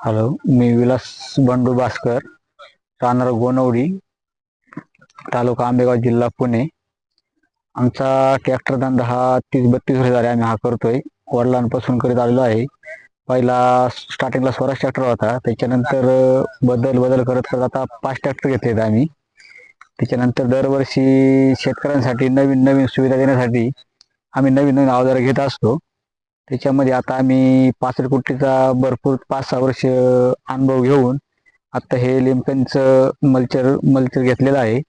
Hello मी विलास बंडू भास्कर राहणार गोनवडी तालुका आंबेगाव जिल्हा पुणे. आमचा ट्रॅक्टर धंदा हा तीस बत्तीस वर्ष झाले आम्ही हा करतोय. वडिलांपासून करीत आलेलो आहे. पहिला स्टार्टिंगला स्वराज ट्रॅक्टर होता. त्याच्यानंतर बदल बदल करत करत आता पाच ट्रॅक्टर घेतलेत आम्ही. त्याच्यानंतर दरवर्षी शेतकऱ्यांसाठी नवीन नवीन सुविधा देण्यासाठी आम्ही नवीन नवीन अवजार घेत असतो. त्याच्यामध्ये आता आम्ही पासष्ट कुट्टीचा भरपूर पाच सहा वर्ष अनुभव घेऊन आता हे लिमकनचं मल्चर मल्चर घेतलेलं आहे.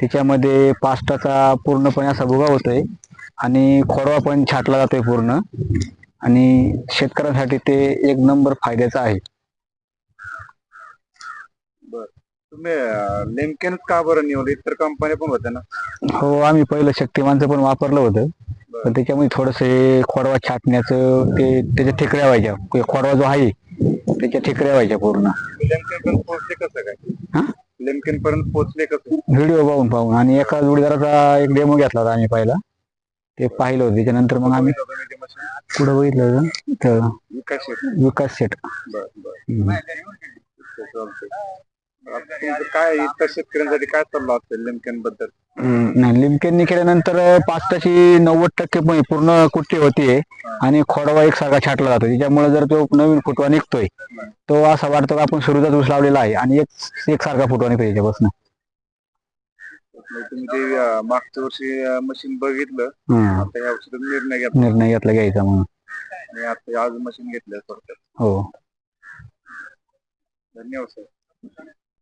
त्याच्यामध्ये पास्टाचा पूर्णपणे असा भुगा होतोय आणि खोडवा पण छाटला जातोय पूर्ण. आणि शेतकऱ्यांसाठी ते एक नंबर फायद्याचं आहे. तुम्ही का बरं निवडलं? इतर कंपन्या पण होत्या ना? हो आम्ही पहिलं शक्तिमानचं पण वापरलं होतं. पण त्याच्यामध्ये थोडंसं हे खोडवा छाटण्याचं ते त्याच्या ठिकऱ्या व्हायच्या. ते खोडवा जो आहे त्याच्या ठिकऱ्या व्हायच्या पूर्ण. लेमकेन पर्यंत पोहोचले कसं हा? काय? लेमकेन पर्यंत पोहोचले कसं? व्हिडिओ पाहून पाहून. आणि एका जोडीदाराचा एक डेमो घेतला होता आम्ही पहिला. ते पाहिलं होतं. त्याच्यानंतर मग आम्ही? पुढे बघितलं होतं, तर विकास शेठ. विकास सेट बरं, बरं. ते चालतंय. आता तुमचं काय इतर शेतकऱ्यांसाठी काय असेल नाही लिमकेननी केल्यानंतर पाचटाची नव्वद टक्के पण पूर्ण कुट्टी होतीये आणि खोडवा एकसारखा छाटला जातो. त्याच्यामुळे जर तो नवीन फुटवा निघतोय तो असा वाटतो की आपण सुरुवात ऊस लावलेला आहे. आणि एक एकसारखा फुटवा निघतो त्याच्यापासून. म्हणजे तुम्ही ते अं, मागच्या वर्षी मशीन बघितलं. हम्म. आता या वर्षी तुम्ही निर्णय घेतला. निर्णय घेतला घ्यायचा म्हणून. आणि आता आज मशीन घेतलं थोडक्यात. हो. धन्यवाद सर